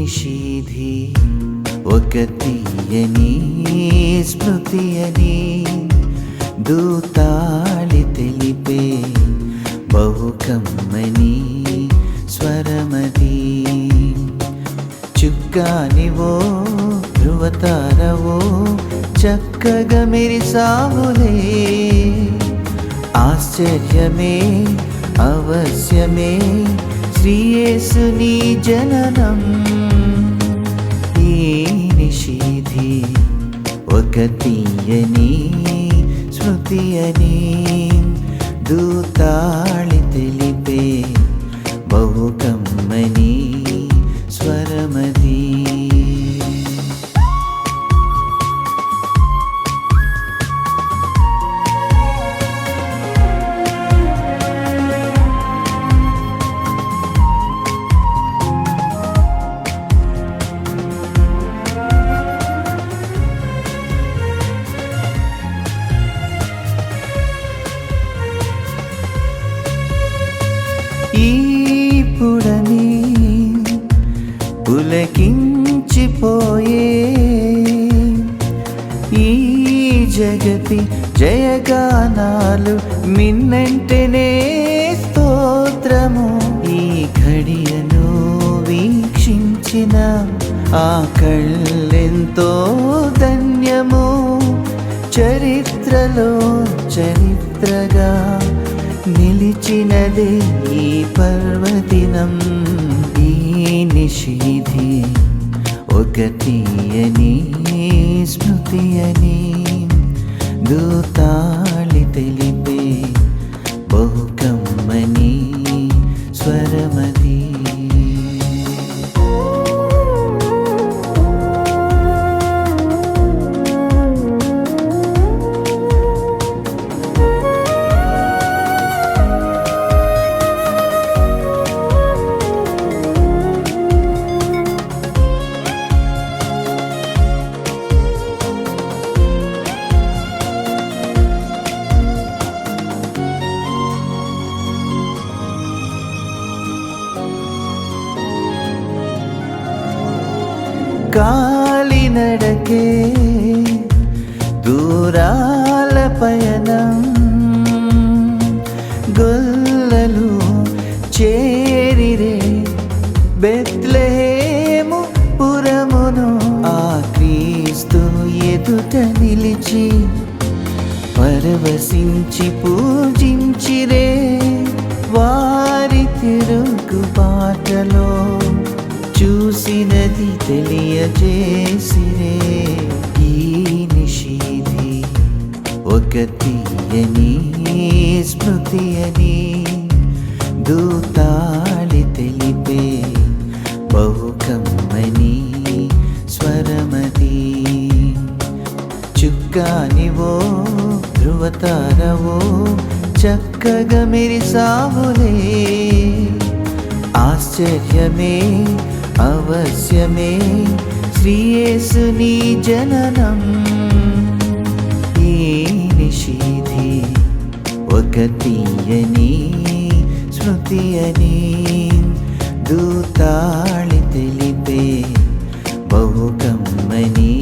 నిషీధి ఒక తీయని స్మృతి అని దూతాళి తెలిపే బహుకమ్మని స్వరమది. చుక్కానివో ధృవతారవో చక్కగా మెరిసావులే ఆశ్చర్యమే అవశ్యమే శ్రీయేసుని జననం. ఒక తీయని స్మృతి అని దూతాళి తెలిపే బహుకమ్మని జగతి జయగానాలు మిన్నంటేనే స్తోత్రము. ఈ ఘడియను వీక్షించిన ఆ కళ్ళెంతో ధన్యము. చరిత్రలో చరిత్రగా నిలిచినదే ఈ పర్వదినం. ఈ నిషిధి ఒక తీయని స్మృతి అని దూతాళి తెలిపే కాలినడకే దూరాల పయనం. గొల్లలు చేరిరే బెత్లహేము పురమును. ఆ క్రీస్తు ఎదుట నిలిచి పరవశించి పూజించిరే. వారి తిరుగు పాటలో చూసినది తెలియజేసిరే ఈ నిషీది ఒక తీయని స్మృతి అని దూతాళి తెలిపే బహుకమ్మని స్వరమది. చుక్కానివో ధృవతారవో చక్కగా మెరిసావులే. ఆశ్చర్యమే అవశ్యమే. శ్రీయేసుని జననం. ఈ నిషీధి ఒక తీయని స్మృతి అని దూతాళి తెలిపే బహుకమ్మని